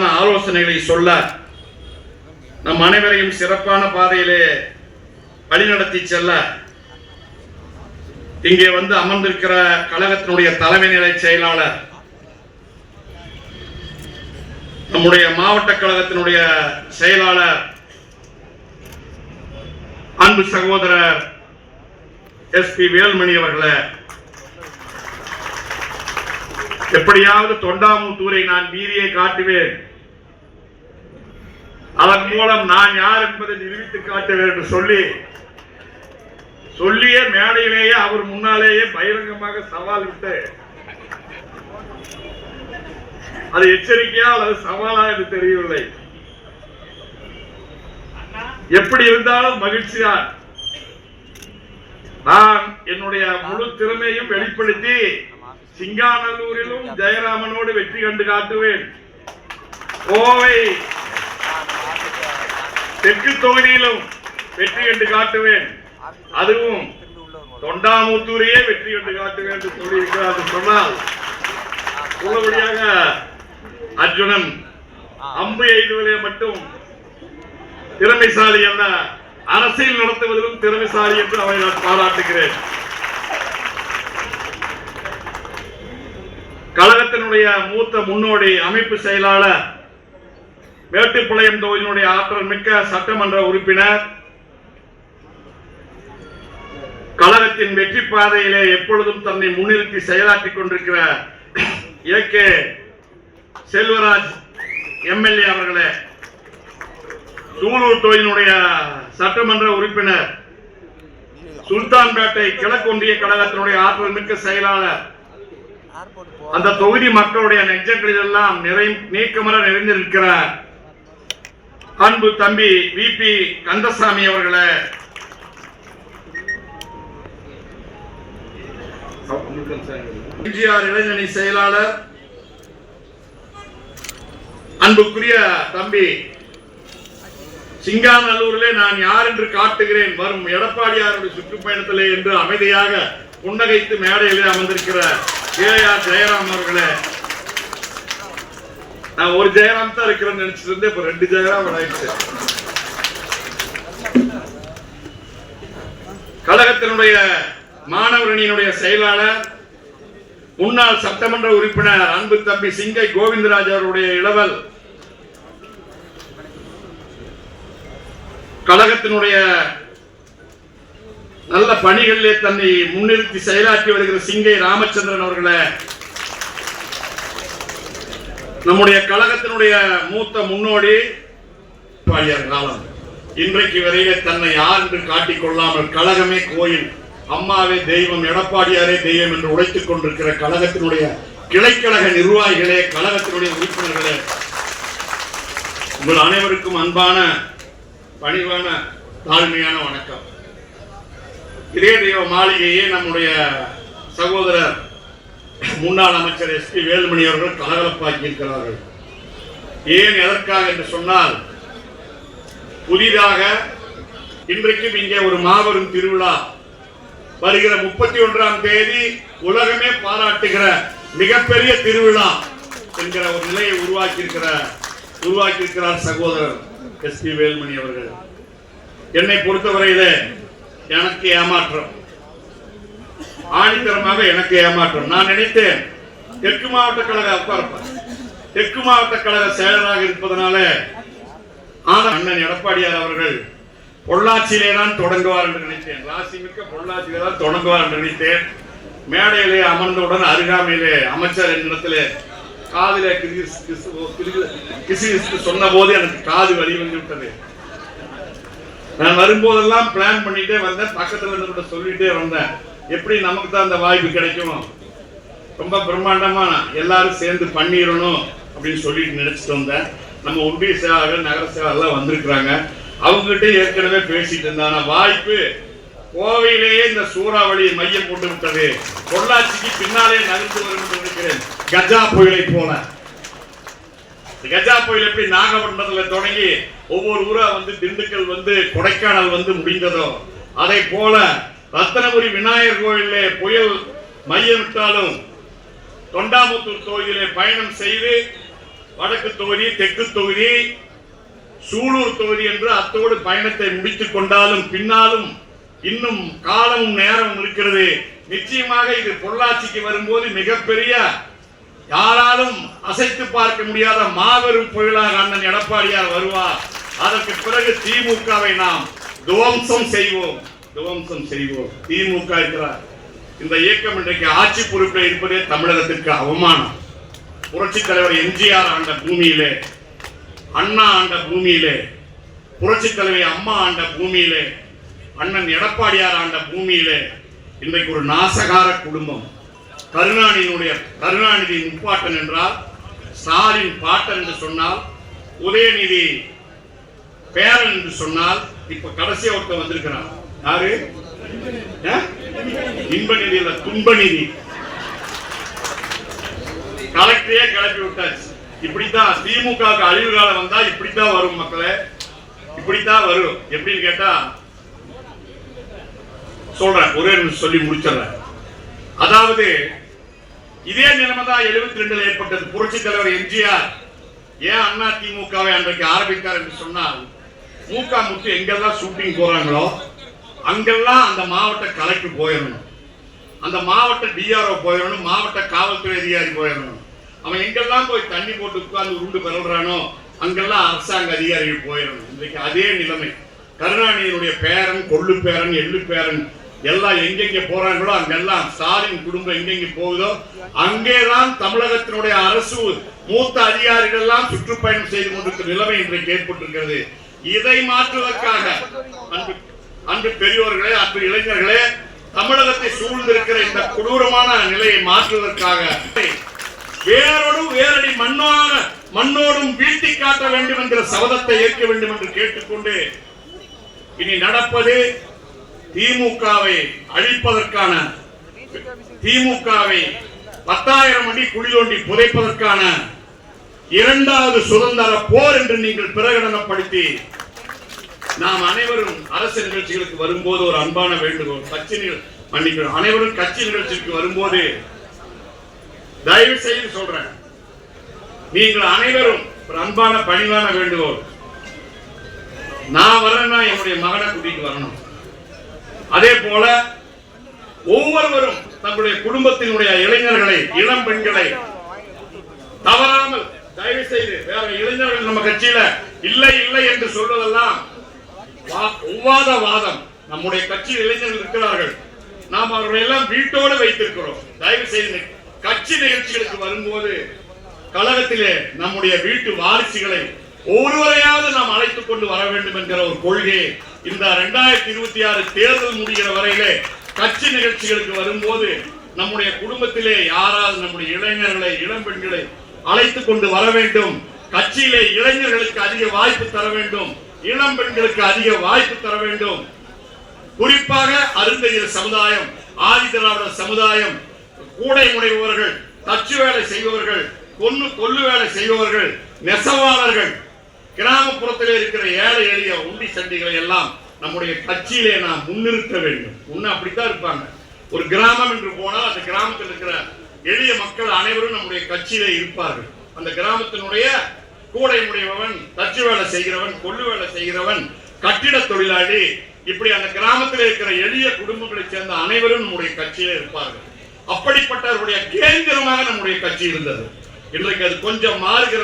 சிறப்பான ஆலோசனைகளை சொல்ல நம் அனைவரையும் சிறப்பான பாதையிலே வழிநடத்தி செல்ல இங்கே வந்து அமர்ந்திருக்கிற கழகத்தினுடைய தலைமை நிலை செயலாளர் நம்முடைய மாவட்ட கழகத்தினுடைய செயலாளர் அன்பு சகோதரர் எஸ் பி வேல்மணி அவர்களை எப்படியாவது தொண்டாமுத்தூரை நான் வீரியை காட்டுவேன். அதன் மூலம் நான் யார் என்பதை நிரூபித்து காட்டுவேன் என்று சொல்லி சொல்லிய மேடையிலேயே அவர் முன்னாலேயே பகிரங்கமாக சவால் விட்டு அது எச்சரிக்கையா அல்லது சவாலா என்று தெரியவில்லை. எப்படி இருந்தாலும் மகிழ்ச்சியா நான் என்னுடைய முழு திறமையும் வெளிப்படுத்தி சிங்காநல்லூரிலும் ஜெயராமனோடு வெற்றி கண்டு காட்டுவேன். கோவை தெற்கு தொகுதியிலும் வெற்றி கண்டு காட்டுவேன். அதுவும் தொண்டாமுத்தூரையே வெற்றி கண்டு காட்டுவேன் என்று சொல்லியிருக்கிறார் சொன்னால் உள்ளபடியாக அர்ஜுனன் அம்பு எய்துவதே மட்டும் திறமைசாலி அல்ல அரசியல் நடத்துவதிலும் திறமைசாலி என்று அவரை நான் பாராட்டுகிறேன். கழகத்தினுடைய மூத்த முன்னோடி அமைப்பு செயலாளர் மேட்டுப்பாளையம் தொகுதியினுடைய ஆற்றல் மிக்க சட்டமன்ற உறுப்பினர் கழகத்தின் வெற்றி பாதையிலே எப்பொழுதும் தன்னை முன்னிறுத்தி செயலாற்றிக் கொண்டிருக்கிற ஏ கே செல்வராஜ் எம்எல்ஏ அவர்களே சூலூர் தொழிலினுடைய சட்டமன்ற உறுப்பினர் சுல்தான்பேட்டை கிழக்கொன்றிய கழகத்தினுடைய ஆற்றல் மிக்க செயலாளர் அந்த தொகுதி மக்களுடைய நெஞ்சங்களில் எல்லாம் நிறை நீக்கமர நிறைந்திருக்கிற அன்பு தம்பி வி பி கந்தசாமி அவர்களை. எம்ஜிஆர் இளைஞணி செயலாளர். அன்புக்குரிய தம்பி சிங்காநல்லூரிலே நான் யார் என்று காட்டுகிறேன். வரும் எடப்பாடியாருடைய சுற்றுப்பயணத்திலே என்று அமைதியாக புன்னகைத்து மேடையிலே அமர்ந்திருக்கிற கே ஆர் ஜெயராம் அவர்களே நான் ஒரு ஜெயராம் தான் இருக்கிறேன்னு நினைச்சிட்டு இருந்தேன் இப்ப ரெண்டு ஜெயராம் ஆயிடுச்சு. கழகத்தினுடைய மாணவர் அணியினுடைய செயலாளர் முன்னாள் சட்டமன்ற உறுப்பினர் அன்பு தம்பி சிங்கை கோவிந்தராஜ் அவருடைய இளவல் கழகத்தினுடைய நல்ல பணிகளிலே தன்னை முன்னிறுத்தி செயலாற்றி வருகிற சிங்கை ராமச்சந்திரன் அவர்களை. நம்முடைய கழகத்தினுடைய மூத்த முன்னோடி பாலியர் காலம் இன்றைக்கு வரையிலே தன்னை யார் என்று காட்டிக் கொள்ளாமல் கழகமே கோயில் அம்மாவே தெய்வம் எடப்பாடியாரே தெய்வம் என்று உழைத்துக் கொண்டிருக்கிற கழகத்தினுடைய கிளைக்கழக நிர்வாகிகளே கழகத்தினுடைய உறுப்பினர்களே. உங்கள் அனைவருக்கும் அன்பான பணிவான தாழ்மையான வணக்கம். இதே தெய்வ மாளிகையே நம்முடைய சகோதரர் முன்னாள் அமைச்சர் எஸ் பி வேலுமணி அவர்கள் கலகலப்பாக்கி இருக்கிறார்கள் ஏன் எதற்காக என்று சொன்னால் புதிதாக இன்றைக்கும் இங்கே ஒரு மாபெரும் திருவிழா. வருகிற முப்பத்தி ஒன்றாம் தேதி உலகமே பாராட்டுகிற மிகப்பெரிய திருவிழா என்கிற ஒரு நிலையை உருவாக்கியிருக்கிற உருவாக்கியிருக்கிறார் சகோதரர் எஸ் பி வேல்மணி அவர்கள். என்னை பொறுத்தவரையிலே எனக்கு ஏமாற்றம். ஆணித்தரமாக எனக்கு ஏமாற்றம். நான் நினைத்தேன் தெற்கு மாவட்ட கழக அப்பாற்ப. தெற்கு மாவட்ட கழக செயலராக இருப்பதனால ஆனால் அண்ணன் எடப்பாடியார் அவர்கள் பொள்ளாச்சியிலே தான் தொடங்குவார் என்று நினைத்தேன். ராசி மிக்க பொள்ளாச்சியிலே தான் தொடங்குவார் என்று நினைத்தேன். மேடையிலே அமர்ந்தவுடன் அருகாமையிலே அமைச்சர் என்னிடத்திலே காதிலே கிசு கிசு கிசு சொன்ன போது எனக்கு காது வழி வந்து விட்டது நான் வரும்போதெல்லாம் பிளான் பண்ணிட்டே வந்தேன். பக்கத்துல இருந்து கூட சொல்லிட்டே வந்தேன். எப்படி நமக்கு தான் அந்த வாய்ப்பு கிடைக்கும்? ரொம்ப பிரம்மாண்டமா எல்லாரும் சேர்ந்து பண்ணிடணும் அப்படின்னு சொல்லிட்டு நினைச்சிட்டு வந்தேன். நம்ம ஒன்றிய சேவாளர்கள் நகர சேவாளர்லாம் வந்திருக்கிறாங்க. அவங்ககிட்ட ஏற்கனவே பேசிட்டு இருந்தாங்க. வாய்ப்பு கோவையிலேயே இந்த சூறாவளி மையம் போட்டு விட்டது பொள்ளாச்சிக்கு பின்னாலே நகர்ந்து வரும் என்று நினைக்கிறேன் கஜா புயலை போல. கஜா புயல் எப்படி நாகப்பட்டினத்துல தொடங்கி ஒவ்வொரு ஊரா வந்து திண்டுக்கல் வந்து கொடைக்கானல் வந்து முடிந்ததோ அதை போல ரத்தனபுரி விநாயகர் கோயிலே புயல் மையம் விட்டாலும் தொண்டாமுத்தூர் தொகுதியிலே பயணம் செய்து வடக்கு தொகுதி தெற்கு தொகுதி சூலூர் தொகுதி என்று அத்தோடு பயணத்தை முடித்துக் கொண்டாலும் பின்னாலும் இன்னும் காலமும் நேரமும் இருக்கிறது. நிச்சயமாக இது பொள்ளாச்சிக்கு வரும்போது மிகப்பெரிய யாராலும் அசைத்து பார்க்க முடியாத மாபெரும் புயலாக அண்ணன் எடப்பாடியார் வருவார். அதற்கு பிறகு திமுகவை நாம் துவம்சம் செய்வோம். துவம்சம் செய்வோம். திமுக இருக்கிறார் இந்த இயக்கம் இன்றைக்கு ஆட்சி பொறுப்பில் இருப்பதே தமிழகத்திற்கு அவமானம். புரட்சி தலைவர் எம்ஜிஆர் ஆண்ட பூமியிலே அண்ணா ஆண்ட பூமியிலே புரட்சி தலைவி அம்மா ஆண்ட பூமியிலே அண்ணன் எடப்பாடியார் ஆண்ட பூமியிலே இன்றைக்கு ஒரு நாசகார குடும்பம். கருணாநிதியினுடைய கருணாநிதி முப்பாட்டன் என்றால் ஸ்டாலின் பாட்டன் என்று சொன்னால் உதயநிதி பேரன் என்று சொன்னால் இப்ப கடைசியா ஒருத்த வந்திருக்கிறான். யாரு? இன்ப நிதி இல்ல துன்ப நிதி கலெக்டரையே கிளப்பி விட்டாச்சு. இப்படித்தான் திமுக அழிவு காலம் வந்தா இப்படித்தான் வரும் மக்களே. இப்படித்தான் வரும். எப்படின்னு கேட்டா சொல்றேன் ஒரே நிமிஷம் சொல்லி முடிச்சிடுறேன். அதாவது இதே நிலைமை தான் எழுபத்தி ரெண்டுல ஏற்பட்டது. புரட்சி தலைவர் எம்ஜிஆர் ஏன் அண்ணா திமுகவை அன்றைக்கு ஆரம்பித்தார் என்று சொன்னால் மூகா முத்து எங்கெல்லாம் ஷூட்டிங் போறாங்களோ அங்கெல்லாம் அந்த மாவட்ட கலெக்டர் போயிடணும். அந்த மாவட்ட டிஆர்ஓ போயிடணும் மாவட்ட காவல்துறை அதிகாரி போயிடணும். அவன் எங்கெல்லாம் போய் தண்ணி போட்டு உட்கார்ந்து உருண்டு பிறல்றானோ அங்கெல்லாம் அரசாங்க அதிகாரிகள் போயிடணும். இன்றைக்கு அதே நிலைமை. கருணாநிதியினுடைய பேரன் கொள்ளு பேரன் எள்ளு பேரன் எல்லாம் எங்கெங்க போறாங்களோ அங்கெல்லாம் ஸ்டாலின் குடும்பம் எங்கெங்க போகுதோ அங்கேதான் தமிழகத்தினுடைய அரசு மூத்த அதிகாரிகள் எல்லாம் சுற்றுப்பயணம் செய்து கொண்டிருக்கிற நிலைமை இன்றைக்கு ஏற்பட்டிருக்கிறது. இதை மாற்றுவதற்காக அன்பு அன்பு பெரியோர்களே அன்பு இளைஞர்களே தமிழகத்தை சூழ்ந்திருக்கிற இந்த கொடூரமான நிலையை மாற்றுவதற்காக வேரோடும் வேரடி மண்ணோட மண்ணோடும் வீழ்த்தி காட்ட வேண்டும் என்ற சபதத்தை ஏற்க வேண்டும் என்று கேட்டுக்கொண்டு இனி நடப்பது திமுகவை அழிப்பதற்கான திமுகவை பத்தாயிரம் அடி குழி தோண்டி புதைப்பதற்கான இரண்டாவது சுதந்திர போர் என்று நீங்கள் பிரகடனப்படுத்தி நாம் அனைவரும் அரசு நிகழ்ச்சிகளுக்கு வரும்போது ஒரு அன்பான வேண்டுகோள் கட்சி மன்னிக்கிறோம் அனைவரும் கட்சி நிகழ்ச்சிக்கு வரும்போது தயவு செய்து சொல்றேன். நீங்கள் அனைவரும் ஒரு அன்பான பணிவான வேண்டுகோள். நான் வரேன்னா என்னுடைய மகனை கூட்டிட்டு வரணும். அதே போல ஒவ்வொருவரும் தங்களுடைய குடும்பத்தினுடைய இளைஞர்களை இளம் பெண்களை தவறாமல் தயவு செய்து வேற இளைஞர்கள் நம்ம கட்சியில இல்லை இல்லை என்று சொல்வதெல்லாம் வா- ஒவ்வாத வாதம். நம்முடைய கட்சியில் இளைஞர்கள் இருக்கிறார்கள். நாம் அவர்களை எல்லாம் வீட்டோடு வைத்திருக்கிறோம். தயவு செய்து கட்சி நிகழ்ச்சிகளுக்கு வரும்போது கழகத்திலே நம்முடைய வீட்டு வாரிசுகளை ஒருவரையாவது நாம் அழைத்துக் கொண்டு வர வேண்டும் என்கிற ஒரு கொள்கை இந்த இரண்டாயிரத்தி இருபத்தி ஆறு தேர்தல் முடிகிற வரையிலே கட்சி நிகழ்ச்சிகளுக்கு வரும்போது நம்முடைய குடும்பத்திலே யாராவது நம்முடைய இளைஞர்களை இளம் பெண்களை அழைத்துக் கொண்டு வர வேண்டும். கட்சியிலே இளைஞர்களுக்கு அதிக வாய்ப்பு தர வேண்டும். இளம் பெண்களுக்கு அதிக வாய்ப்பு தர வேண்டும். குறிப்பாக அருந்ததியர் சமுதாயம் ஆதிதிராவிட சமுதாயம் கூடை முனைவர்கள் தச்சு வேலை செய்பவர்கள் கொன்னு கொல்லு வேலை செய்பவர்கள் நெசவாளர்கள் கிராமப்புறத்தில் இருக்கிற ஏழை எளிய உண்டி சண்டிகளை எல்லாம் நம்முடைய கட்சியிலே நாம் முன்னிறுத்த வேண்டும். முன்ன அப்படித்தான் இருப்பாங்க. ஒரு கிராமம் என்று போனால் அந்த கிராமத்தில் இருக்கிற எளிய மக்கள் அனைவரும் நம்முடைய கட்சியிலே இருப்பார்கள். அந்த கிராமத்தினுடைய கூடை முடையவன் தச்சு வேலை செய்கிறவன் கொள்ளு வேலை செய்கிறவன் கட்டிட தொழிலாளி இப்படி அந்த கிராமத்தில் இருக்கிற எளிய குடும்பங்களைச் சேர்ந்த அனைவரும் நம்முடைய கட்சியிலே இருப்பார்கள். அப்படிப்பட்டவருடைய கேந்திரமாக நம்முடைய கட்சி இருந்தது. இன்றைக்கு அது கொஞ்சம் மாறுகிற